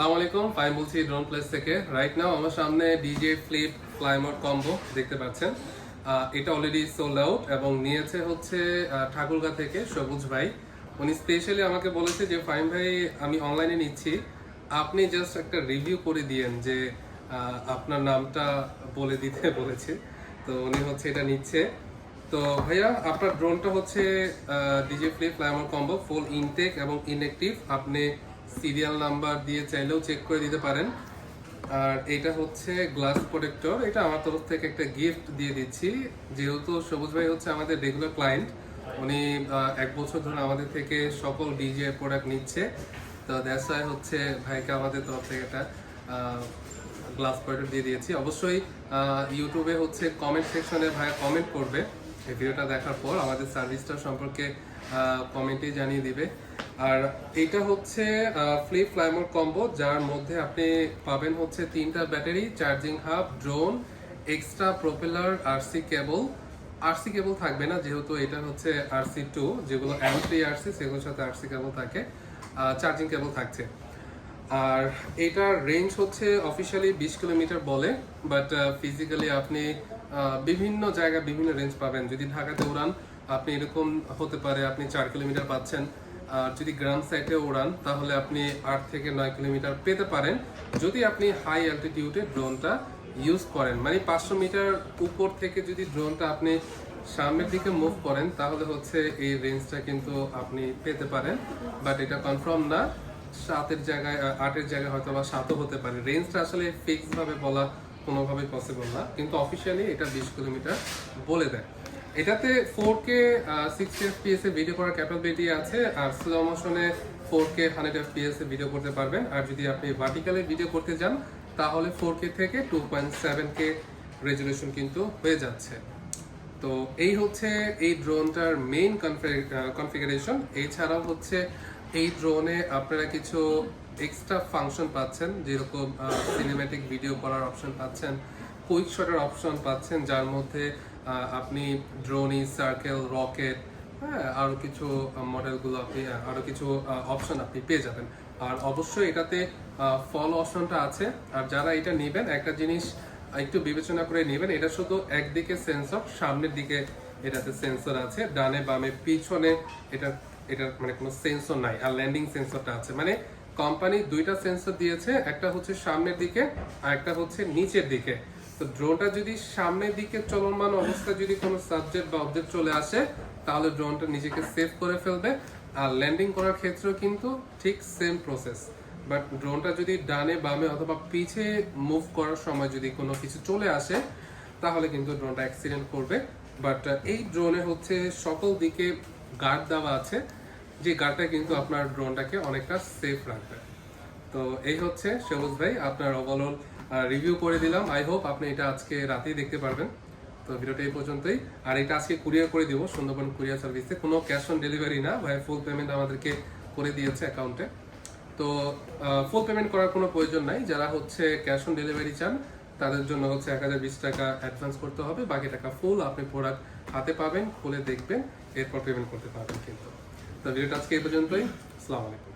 আসসালামু আলাইকুম ফাইম বলছি ড্রোন প্লেস থেকে। রাইট নাও আমার সামনে ডিজে ফ্লিপ ফ্লাইমোর কম্বো দেখতে পাচ্ছেন। এটা অলরেডি সোল্ড আউট এবং নিয়েছে হচ্ছে ঠাকুরগা থেকে সবুজ ভাই। উনি স্পেশালি আমাকে বলেছে যে ফাইম ভাই, আমি অনলাইনে নিচ্ছি। আপনি জাস্ট একটা রিভিউ করে দিয়েন যে আপনার নামটা বলে দিতে বলেছে। তো উনি হচ্ছে এটা নিচ্ছে। তো ভাইয়া, আপনার ড্রোনটা হচ্ছে DJI flip fly more combo full intact এবং ইনএক্টিভ আপনি সিরিয়াল নাম্বার দিয়ে চাইলেও চেক করে দিতে পারেন। আর এটা হচ্ছে গ্লাস প্রোটেক্টর। এটা আমার তরফ থেকে একটা গিফট দিয়ে দিচ্ছি। যেহেতু সবুজ ভাই হচ্ছে আমাদের রেগুলার ক্লায়েন্ট উনি এক বছর ধরে আমাদের থেকে সকল ডিজে প্রোডাক্ট নিচ্ছে। তো ওয়াই হচ্ছে ভাইকে আমাদের তরফ থেকে একটা গ্লাস প্রোডাক্ট দিয়ে দিয়েছি। অবশ্যই ইউটিউবে হচ্ছে কমেন্ট সেকশনে ভাইয়া কমেন্ট করবে। এই ভিডিওটা দেখার পর আমাদের সার্ভিসটা সম্পর্কে কমেন্টে জানিয়ে দিবে। আর এটা হচ্ছে ফ্লিপ ফ্লাইমোর কম্বো যার মধ্যে আপনি পাবেন হচ্ছে তিনটা battery charging hub drone extra propeller RC cable RC cable থাকবে না, যেহেতু এটা হচ্ছে আরসি টু যেগুলো এম থ্রি আরসি সেগুলোর সাথে আরসি কেবল থাকে চার্জিং কেবল থাকছে। আর এটার রেঞ্জ হচ্ছে অফিসিয়ালি বিশ কিলোমিটার বলে বাট ফিজিক্যালি আপনি বিভিন্ন জায়গায় বিভিন্ন রেঞ্জ পাবেন। যদি ঢাকাতে উড়ান, আপনি এরকম হতে পারে, আপনি চার কিলোমিটার পাচ্ছেন। আর যদি গ্রাম সাইডে উড়ান তাহলে আপনি আট থেকে নয় কিলোমিটার পেতে পারেন। যদি আপনি হাই অ্যালটিটিউডে ড্রোনটা ইউজ করেন মানে পাঁচশো মিটার উপর থেকে যদি ড্রোনটা আপনি সামনের দিকে মুভ করেন, তাহলে হচ্ছে এই রেঞ্জটা কিন্তু আপনি পেতে পারেন। বাট এটা কনফার্ম না, সাতের জায়গায় আটের জায়গায় হয়তো বা সাতও হতে পারে। রেঞ্জটা আসলে ফিক্স ভাবে বলা কোনোভাবেই পসিবল না। কিন্তু অফিসিয়ালি এটা বিশ কিলোমিটার বলে দেয়। এটাতে ফোর কে সিক্সটি এফপিএস এ ভিডিও করার ক্যাপাবিলিটি আছে, আর স্লো মোশনে ফোর কে হান্ড্রেড এফপিএস এ ভিডিও করতে পারবেন। আর যদি আপনি ভার্টিক্যালে ভিডিও করতে যান, তাহলে ফোর কে থেকে two point seven K resolution কিন্তু হয়ে যাচ্ছে। তো এই হচ্ছে এই ড্রোনটার মেইন কনফিগারেশন এছাড়াও হচ্ছে এই ড্রোনে আপনারা কিছু এক্সট্রা ফাংশন পাচ্ছেন, যেরকম সিনেম্যাটিক ভিডিও করার অপশন পাচ্ছেন কুইক শটের অপশন পাচ্ছেন, যার মধ্যে আপনি ড্রোনি সার্কেল রকেট হ্যাঁ আরও কিছু মডেলগুলো আপনি আহ, আরও কিছু অপশন আপনি পেয়ে যাবেন। আর অবশ্যই এটাতে ফল অপশনটা আছে। আর যারা এটা নেবেন একটা জিনিস একটু বিবেচনা করে নেবেন এটা শুধু একদিকে সেন্সর সামনের দিকে এটাতে সেন্সর আছে। ডানে বামে পিছনে এটা এটার মানে কোনো সেন্সর নাই আর ল্যান্ডিং সেন্সরটা আছে। মানে কোম্পানি দুইটা সেন্সর দিয়েছে একটা হচ্ছে সামনের দিকে আর একটা হচ্ছে নিচের দিকে। তো ড্রোনটা যদি সামনের দিকে চলমান অবস্থায় যদি কোনো সাবজেক্ট বা অবজেক্ট চলে আসে, তাহলে ড্রোনটা নিজেকে সেভ করে ফেলবে। আর ল্যান্ডিং করার ক্ষেত্রেও কিন্তু ঠিক সেম প্রসেস বাট ড্রোনটা যদি ডানে, বামে অথবা পিছে মুভ করার সময় যদি কোনো কিছু চলে আসে, তাহলে কিন্তু ড্রোনটা অ্যাক্সিডেন্ট করবে। বাট এই ড্রোনে হচ্ছে সকল দিকে গার্ড দেওয়া আছে, যে গার্ডটা কিন্তু আপনার ড্রোনটাকে অনেকটা সেফ রাখবে। তো এই হচ্ছে সবুজ ভাই, আপনার রিভিউ করে দিলাম। আই হোপ আপনি এটা আজকে রাতেই দেখতে পারবেন। তো ভিডিওটা এই পর্যন্তই। আর এটা আজকে কুরিয়ার করে দিব, সুন্দরবন কুরিয়ার সার্ভিসে কোনো ক্যাশ অন ডেলিভারি না, ভাই ফুল পেমেন্ট আমাদেরকে করে দিয়েছে অ্যাকাউন্টে তো ফুল পেমেন্ট করার কোনো প্রয়োজন নাই। যারা হচ্ছে ক্যাশ অন ডেলিভারি চান, তাদের জন্য হচ্ছে এক হাজার বিশ টাকা অ্যাডভান্স করতে হবে। বাকি টাকা ফুল আপনি প্রোডাক্ট হাতে পাবেন, খুলে দেখবেন, এরপর পেমেন্ট করতে পারবেন কিন্তু। তো ভিডিওটা আজকে এই পর্যন্তই। আসসালামু আলাইকুম।